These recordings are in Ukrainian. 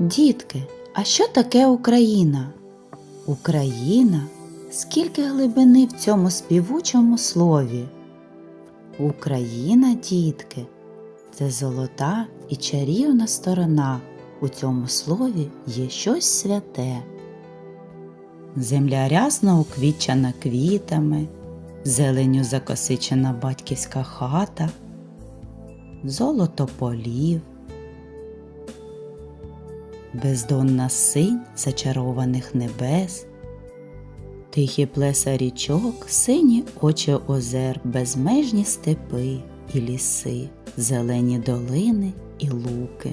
Дітки, а що таке Україна? Україна скільки глибини в цьому співучому слові? Україна, дітки, це золота і чарівна сторона. У цьому слові є щось святе. Земля рясно уквітчена квітами, зеленю закосичена батьківська хата, золото полів, бездонна синь зачарованих небес, тихі плеса річок, сині очі озер, безмежні степи і ліси, зелені долини і луки.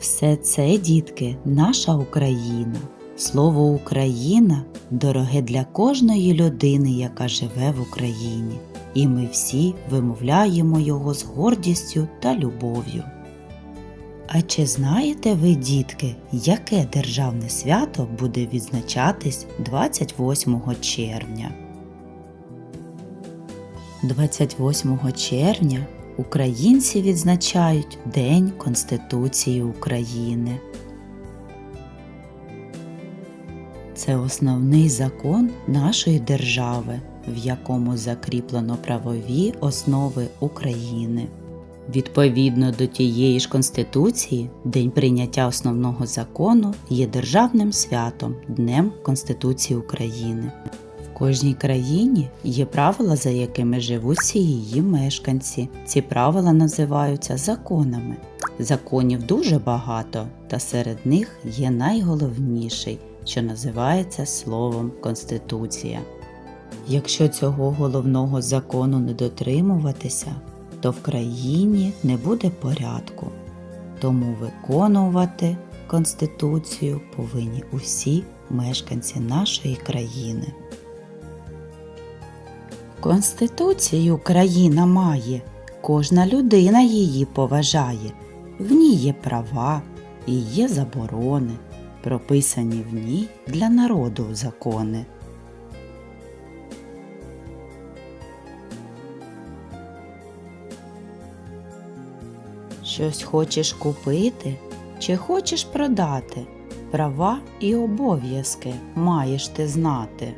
Все це, дітки, наша Україна. Слово Україна дороге для кожної людини, яка живе в Україні, і ми всі вимовляємо його з гордістю та любов'ю. А чи знаєте ви, дітки, яке державне свято буде відзначатись 28 червня? 28 червня українці відзначають День Конституції України. Це основний закон нашої держави, в якому закріплено правові основи України. Відповідно до тієї ж Конституції, День прийняття основного закону є державним святом Днем Конституції України. В кожній країні є правила, за якими живуть всі її мешканці. Ці правила називаються законами. Законів дуже багато, та серед них є найголовніший, що називається словом Конституція. Якщо цього головного закону не дотримуватися, то в країні не буде порядку. Тому виконувати Конституцію повинні усі мешканці нашої країни. Конституцію країна має, кожна людина її поважає. В ній є права і є заборони, прописані в ній для народу закони. Щось хочеш купити чи хочеш продати, права і обов'язки маєш ти знати.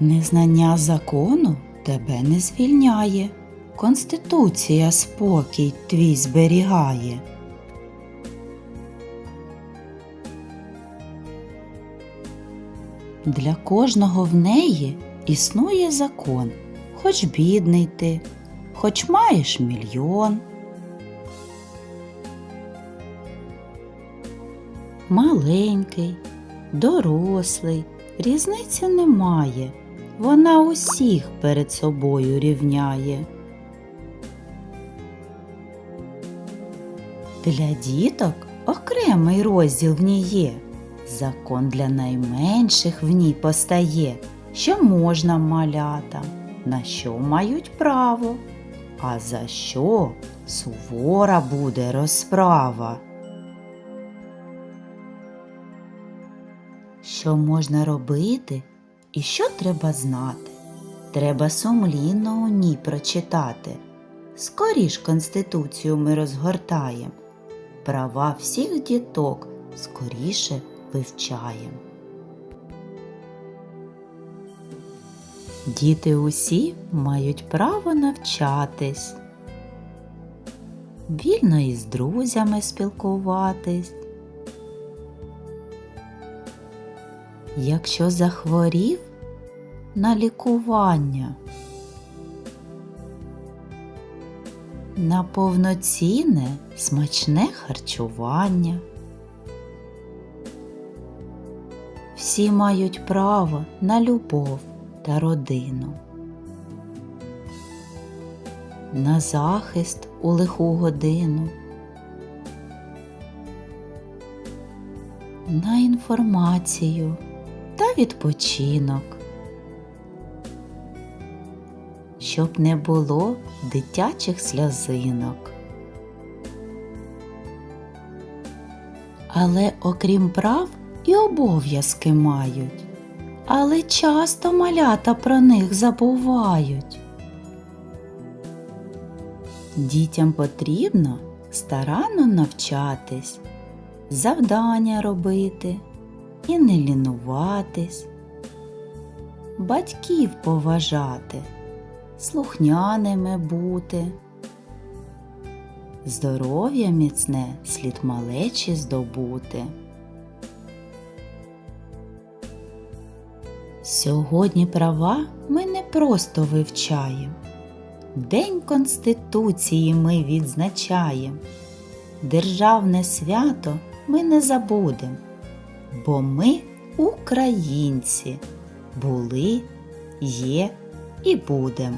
Незнання закону тебе не звільняє, Конституція спокій твій зберігає. Для кожного в неї існує закон, хоч бідний ти, хоч маєш мільйон. Маленький, дорослий, різниці немає. Вона усіх перед собою рівняє. Для діток окремий розділ в ній є. Закон для найменших в ній постає, що можна малятам, на що мають право, а за що сувора буде розправа. Що можна робити і що треба знати? Треба сумлінно у ній прочитати. Скоріш Конституцію ми розгортаєм, права всіх діток скоріше вивчаєм. Діти усі мають право навчатись, вільно із друзями спілкуватись. Якщо захворів на лікування, на повноцінне смачне харчування. Всі мають право на любов та родину, на захист у лиху годину, на інформацію та відпочинок, щоб не було дитячих сльозинок. Але окрім прав і обов'язки мають, але часто малята про них забувають. Дітям потрібно старанно навчатись, завдання робити і не лінуватись, батьків поважати, слухняними бути. Здоров'я міцне слід малечі здобути. Сьогодні права ми не просто вивчаємо. День Конституції ми відзначаємо. Державне свято ми не забудемо, бо ми українці були, є і будем.